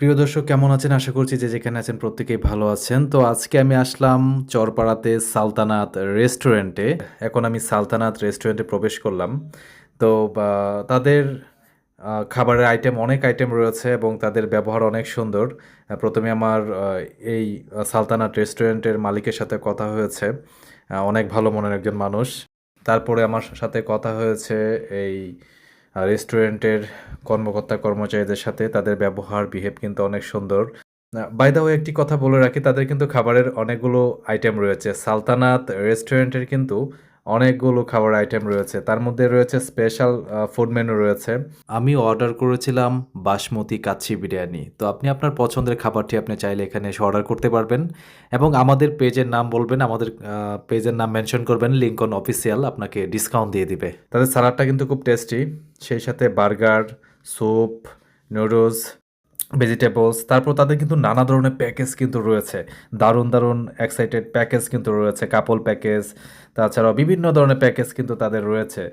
প্রিয় দর্শক, কেমন আছেন? আশা করছি যে যেখানে আছেন প্রত্যেকেই ভালো আছেন। তো আজকে আমি আসলাম চরপাড়াতে সালতানাত রেস্টুরেন্টে। এখন আমি সালতানাত রেস্টুরেন্টে প্রবেশ করলাম। তো তাদের খাবারের আইটেম অনেক আইটেম রয়েছে এবং তাদের ব্যবহার অনেক সুন্দর। প্রথমে আমার এই সালতানাত রেস্টুরেন্টের মালিকের সাথে কথা হয়েছে। অনেক ভালো মনের একজন মানুষ। তারপরে আমার সাথে কথা হয়েছে এই রেস্টুরেন্টের কর্মকর্তা, কর্মচারীদের সাথে তাদের ব্যবহার বিহেভ কিন্তু অনেক সুন্দর। বাই দা একটি কথা বলে রাখি, তাদের কিন্তু খাবারের অনেকগুলো আইটেম রয়েছে। সালতানাত রেস্টুরেন্টের কিন্তু অনেকগুলো খাবার আইটেম রয়েছে। তার মধ্যে রয়েছে স্পেশাল ফুড মেনু রয়েছে। আমি অর্ডার করেছিলাম বাসমতি কাচ্ছি বিরিয়ানি। তো আপনি আপনার পছন্দের খাবারটি আপনি চাইলে এখানে এসে অর্ডার করতে পারবেন। এবং আমাদের পেজের নাম বলবেন আমাদের পেজের নাম মেনশন করবেন লিঙ্কন অফিসিয়াল আপনাকে ডিসকাউন্ট দিয়ে দিবে। তাদের সালাডটা কিন্তু খুব টেস্টি সেই সাথে বার্গার স্যুপ নুডলস ভেজিটেবলস তারপর তাদের কিন্তু নানা ধরনের প্যাকেজ কিন্তু রয়েছে। দারুণ দারুণ এক্সাইটেড প্যাকেজ কিন্তু রয়েছে কাপল প্যাকেজ তাছাড়াও বিভিন্ন ধরনের প্যাকেজ কিন্তু তাদের রয়েছে।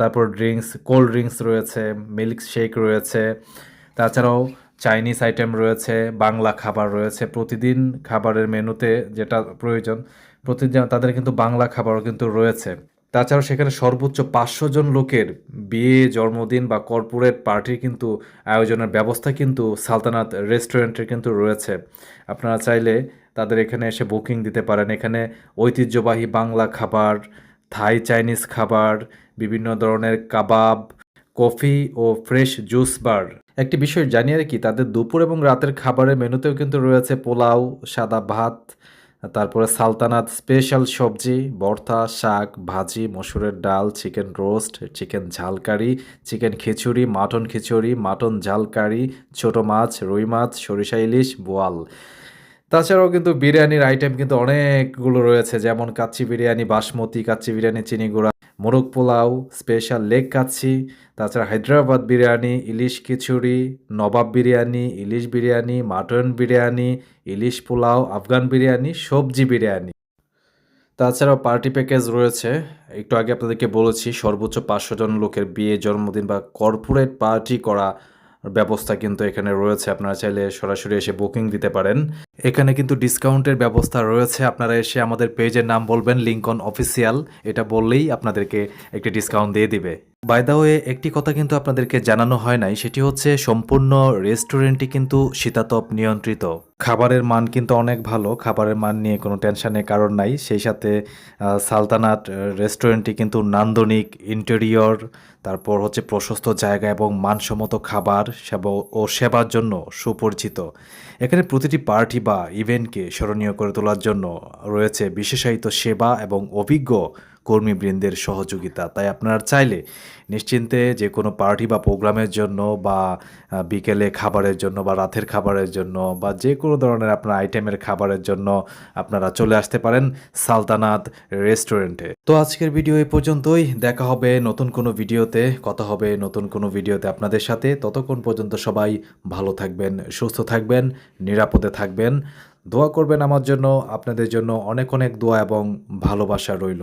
তারপর ড্রিঙ্কস কোল্ড ড্রিঙ্কস রয়েছে মিল্ক শেক রয়েছে, তাছাড়াও চাইনিজ আইটেম রয়েছে, বাংলা খাবার রয়েছে। প্রতিদিন খাবারের মেনুতে যেটা প্রয়োজন, প্রতিদিন তাদের কিন্তু বাংলা খাবারও কিন্তু রয়েছে। তাছাড়াও সেখানে সর্বোচ্চ পাঁচশো জন লোকের বিয়ে, জন্মদিন বা কর্পোরেট পার্টির কিন্তু আয়োজনের ব্যবস্থা কিন্তু সালতানাত রেস্টুরেন্টের কিন্তু রয়েছে। আপনারা চাইলে তাদের এখানে এসে বুকিং দিতে পারেন। এখানে ঐতিহ্যবাহী বাংলা খাবার, থাই চাইনিজ খাবার, বিভিন্ন ধরনের কাবাব, কফি ও ফ্রেশ জুস বার। একটি বিষয় জানিয়ে রাখি, তাদের দুপুর এবং রাতের খাবারের মেনুতেও কিন্তু রয়েছে পোলাও, সাদা ভাত তারপরে সালতানাত স্পেশাল সবজি ভর্তা শাক, ভাজি, মসুরের ডাল, চিকেন রোস্ট, চিকেন ঝালকারি, চিকেন খিচুড়ি, মাটন খিচুড়ি, মাটন ঝালকারি, ছোট মাছ, রুই মাছ, সরিষা ইলিশ, বোয়াল। তাছাড়াও কিন্তু বিরিয়ানির আইটেম কিন্তু অনেকগুলো রয়েছে, যেমন কাচ্চি বিরিয়ানি, বাসমতি, কাচ্চি বিরিয়ানি, চিনি গুঁড়া। মোরগ পোলাও, স্পেশাল লেগ কাচ্ছি, তাছাড়া হায়দ্রাবাদ বিরিয়ানি, ইলিশ খিচুড়ি, নবাব বিরিয়ানি, ইলিশ বিরিয়ানি, মাটন বিরিয়ানি, ইলিশ পোলাও, আফগান বিরিয়ানি, সবজি বিরিয়ানি। তাছাড়াও পার্টি প্যাকেজ রয়েছে। একটু আগে আপনাদেরকে বলেছি, সর্বোচ্চ পাঁচশো জন লোকের বিয়ে, জন্মদিন বা কর্পোরেট পার্টি করা ব্যবস্থা কিন্তু এখানে রয়েছে। আপনারা চাইলে সরাসরি এসে বুকিং দিতে পারেন। এখানে কিন্তু ডিসকাউন্টের ব্যবস্থা রয়েছে। আপনারা এসে আমাদের পেজের নাম বলবেন লিঙ্কন অফিসিয়াল এটা বললেই আপনাদেরকে একটি ডিসকাউন্ট দিয়ে দিবে। বাই দা একটি কথা কিন্তু আপনাদেরকে জানানো হয় নাই, সেটি হচ্ছে সম্পূর্ণ রেস্টুরেন্টটি কিন্তু শীতাতপ নিয়ন্ত্রিত। খাবারের মান কিন্তু অনেক ভালো, খাবারের মান নিয়ে কোনো টেনশনের কারণ নাই। সেই সাথে সালতানাত রেস্টুরেন্টটি কিন্তু নান্দনিক ইন্টেরিয়র, তারপর হচ্ছে প্রশস্ত জায়গা এবং মানসম্মত খাবার সেবা, ও সেবার জন্য সুপরিচিত। এখানে প্রতিটি পার্টি বা ইভেন্টকে স্মরণীয় করে তোলার জন্য রয়েছে বিশেষায়িত সেবা এবং অভিজ্ঞ কর্মীবৃন্দের সহযোগিতা। তাই আপনারা চাইলে নিশ্চিন্তে যে কোনো পার্টি বা প্রোগ্রামের জন্য বা বিকেলে খাবারের জন্য বা রাতের খাবারের জন্য বা যে কোনো ধরনের আপনার আইটেমের খাবারের জন্য আপনারা চলে আসতে পারেন সালতানাত রেস্টুরেন্টে। তো আজকের ভিডিও এই পর্যন্তই। দেখা হবে নতুন কোনো ভিডিওতে। কথা হবে নতুন কোনো ভিডিওতে আপনাদের সাথে। ততক্ষণ পর্যন্ত সবাই ভালো থাকবেন, সুস্থ থাকবেন, নিরাপদে থাকবেন। দোয়া করবেন আমার জন্য। আপনাদের জন্য অনেক অনেক দোয়া এবং ভালোবাসা রইল।